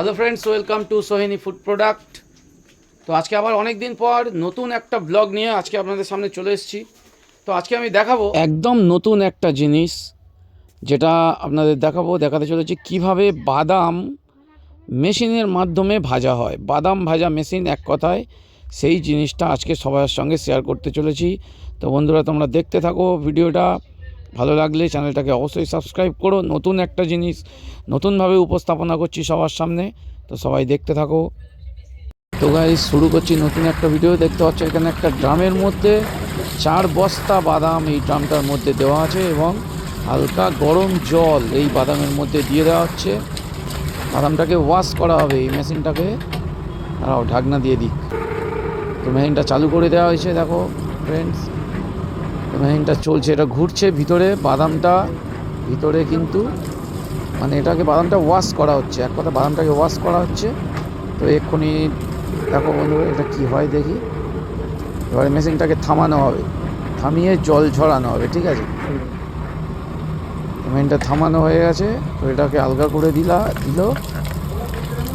Hello friends welcome to Sohini food product তো আজকে আবার অনেক দিন পর নতুন একটা ব্লগ নিয়ে আজকে আপনাদের সামনে চলে এসেছি। তো আজকে আমি দেখাবো একদম নতুন একটা জিনিস, যেটা আপনাদের দেখাবো, দেখাতে চলেছি কীভাবে বাদাম মেশিনের মাধ্যমে ভাজা হয়। বাদাম ভাজা মেশিন এক কথায়, সেই জিনিসটা আজকে সবার সঙ্গে শেয়ার করতে চলেছি। তো বন্ধুরা, তোমরা দেখতে থাকো ভিডিওটা। ভালো লাগলে চ্যানেলটাকে অবশ্যই সাবস্ক্রাইব করো। নতুন একটা জিনিস নতুনভাবে উপস্থাপনা করছি সবার সামনে। তো সবাই দেখতে থাকো। তো গাই শুরু করছি নতুন একটা ভিডিও দেখতে পাচ্ছ, এখানে একটা ড্রামের মধ্যে চার বস্তা বাদাম এই ড্রামটার মধ্যে দেওয়া আছে এবং হালকা গরম জল এই বাদামের মধ্যে দিয়ে দেওয়া হচ্ছে। বাদামটাকে ওয়াশ করা হবে এই মেশিনটাকে দাঁড়াও, ঢাকনা দিয়ে দিক। তো মেশিনটা চালু করে দেওয়া হয়েছে, দেখো ফ্রেন্ডস মেশিনটা চলছে, এটা ঘুরছে ভিতরে, বাদামটা ভিতরে কিন্তু মানে এটাকে বাদামটা ওয়াশ করা হচ্ছে, এক কথা বাদামটাকে ওয়াশ করা হচ্ছে। তো এক্ষুনি দেখো বন্ধু, এটা কি হয় দেখি। এবারে মেশিনটাকে থামানো হবে, থামিয়ে জল ঝরানো হবে, ঠিক আছে? মেশিনটা থামানো হয়ে গেছে, তো এটাকে আলগা করে দিলা, দিল।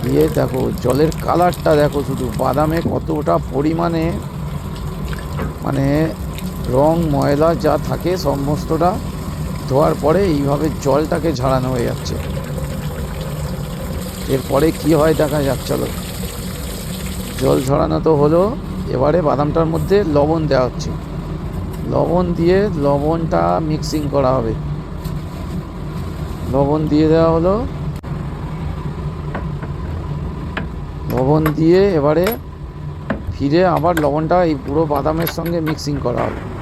দিয়ে দেখো, জলের কালারটা দেখো শুধু, বাদামে কতটা পরিমাণে মানে রং, ময়লা যা থাকে সমস্তটা ধোয়ার পরে এইভাবে জলটাকে ঝাড়ানো হয়ে যাচ্ছে। এরপরে কি হয় দেখা যাক, চলো। জল ঝরানো তো হলো। এবারে বাদামটার মধ্যে লবণ দেওয়া হচ্ছে। লবণ দিয়ে লবণটা মিক্সিং করা হবে। লবণ দিয়ে দেওয়া হলো। লবণ দিয়ে এবারে ফিরে আবার লবণটা এই পুরো বাদামের সঙ্গে মিক্সিং করা হবে।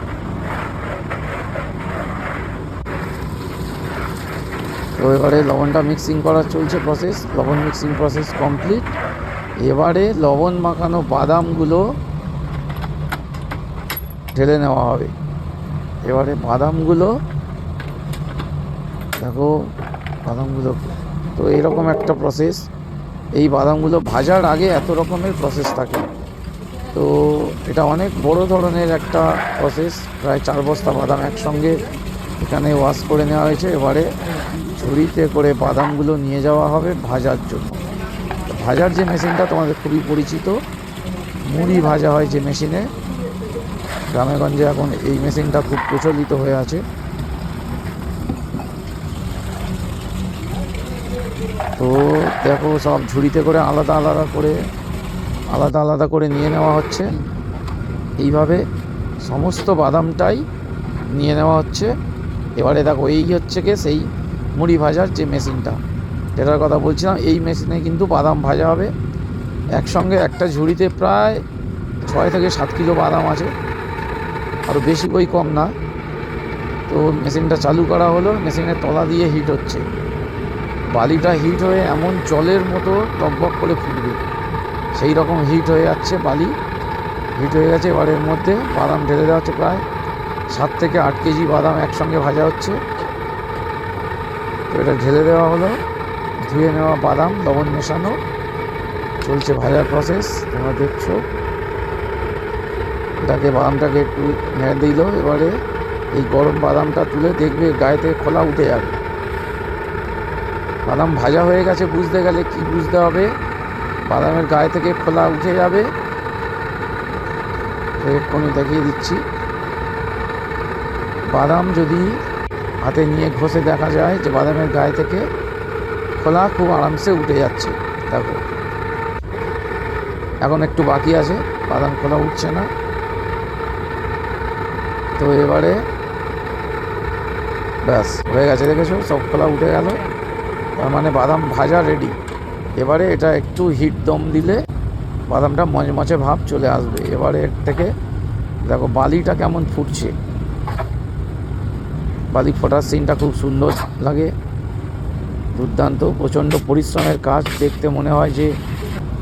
তো এবারে লবণটা মিক্সিং করা চলছে প্রসেস লবণ মিক্সিং প্রসেস কমপ্লিট এবারে লবণ মাখানো বাদামগুলো ঢেলে নেওয়া হবে। এবারে বাদামগুলো, দেখো বাদামগুলো, তো এরকম একটা প্রসেস এই বাদামগুলো ভাজার আগে এত রকমের প্রসেস থাকে। তো এটা অনেক বড় ধরনের একটা প্রসেস প্রায় চার বস্তা বাদাম একসঙ্গে এখানে ওয়াশ করে নেওয়া হয়েছে। এবারে ঝুড়িতে করে বাদামগুলো নিয়ে যাওয়া হবে ভাজার জন্য। ভাজার যে মেশিনটা তোমাদের খুবই পরিচিত, মুড়ি ভাজা হয় যে মেশিনে। গ্রামেগঞ্জে এখন এই মেশিনটা খুব প্রচলিত হয়ে আছে। তো দেখো সব ঝুড়িতে করে আলাদা আলাদা করে, আলাদা আলাদা করে নিয়ে নেওয়া হচ্ছে। এইভাবে সমস্ত বাদামটাই নিয়ে নেওয়া হচ্ছে। এবারে দেখো এই হচ্ছে কি সেই মুড়ি ভাজার যে মেশিনটা। যেটার কথা বলছিলাম, এই মেশিনে কিন্তু বাদাম ভাজা হবে। একসঙ্গে একটা ঝুড়িতে প্রায় ছয় থেকে সাত কিলো বাদাম আছে। আরও বেশি বই কম না। তো মেশিনটা চালু করা হলো, মেশিনের তলা দিয়ে হিট হচ্ছে। বালিটা হিট হয়ে এমন জলের মতো টকবক করে ফুটবে। সেই রকম হিট হয়ে যাচ্ছে বালি। হিট হয়ে গেছে, এবারের মধ্যে বাদাম ঢেলে দেওয়া হচ্ছে প্রায় সাত থেকে আট কেজি বাদাম একসঙ্গে ভাজা হচ্ছে। তো এটা ঢেলে দেওয়া হলো, ধুয়ে নেওয়া বাদাম, লবণ মেশানো, চলছে ভাজার প্রসেস তোমরা দেখছ। এটাকে বাদামটাকে একটু নেড়ে দিল, এবারে এই গরম বাদামটা তুলে দেখবে গায়ে থেকে খোলা উঠে যাবে। বাদাম ভাজা হয়ে গেছে, বুঝতে গেলে কি বুঝতে হবে? বাদামের গায়ে থেকে খোলা উঠে যাবে। এক্ষুনি দেখিয়ে দিচ্ছি। বাদাম যদি হাতে নিয়ে ঘষে দেখা যায় যে বাদামের গায়ে থেকে খোলা খুব আরামসে উঠে যাচ্ছে। দেখো। এখন একটু বাকি আছে, বাদাম খোলা উঠছে না। তো এবারে ব্যাস, হয়ে গেছে দেখেছ? সব খোলা উঠে গেল। তার মানে বাদাম ভাজা রেডি এবারে এটা একটু হিট দম দিলে বাদামটা মচমচে ভাব চলে আসবে। এবারে এর থেকে দেখো বালিটা কেমন ফুটছে। বালি ফোটার সিনটা খুব সুন্দর লাগে। দুর্দান্ত, প্রচণ্ড পরিশ্রমের কাজ দেখতে মনে হয় যে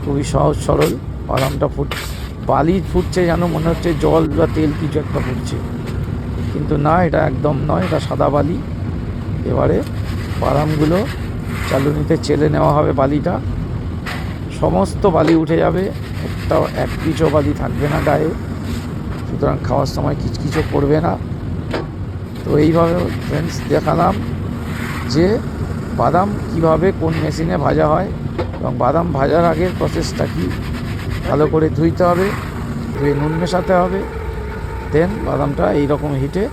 খুবই সহজ সরল। বাদামটা ফুট, বালি ফুটছে যেন মনে হচ্ছে জল বা তেল কিছু একটা ফুটছে। কিন্তু না, এটা একদম নয়, এটা সাদা বালি। এবারে বাদামগুলো চালুনিতে চেলে নেওয়া হবে বালিটা। সমস্ত বালি উঠে যাবে, একটাও এক পিচও বালি থাকবে না গায়ে। সুতরাং খাওয়ার সময় কিচকিচও করবে না। তো এইভাবে ফ্রেন্ডস দেখালাম যে বাদাম কীভাবে কোন মেশিনে ভাজা হয় এবং বাদাম ভাজার আগের প্রসেসটা কি। ভালো করে ধুইতে হবে, ধুয়ে নুন মেশাতে হবে দেন বাদামটা এইরকম হিটে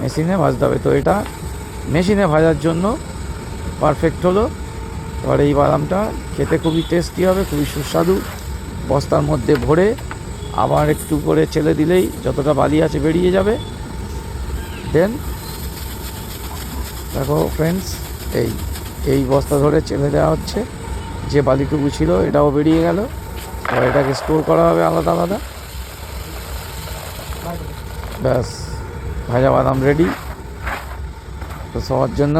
মেশিনে ভাজতে হবে। তো এটা মেশিনে ভাজার জন্য পারফেক্ট হলো। এবার এই বাদামটা খেতে খুবই টেস্টি হবে, খুবই সুস্বাদু। বস্তার মধ্যে ভরে আবার একটু করে ছেলে দিলেই যতটা বালি আছে বেরিয়ে যাবে। দেন। দেখো ফ্রেন্ডস এই এই বস্তা ধরে চেলে দেওয়া হচ্ছে। যে বালিটুকু ছিল এটাও বেরিয়ে গেল। আর এটাকে স্টোর করা হবে আলাদা আলাদা। ব্যাস, ভাজা বাদাম রেডি তো সবার জন্য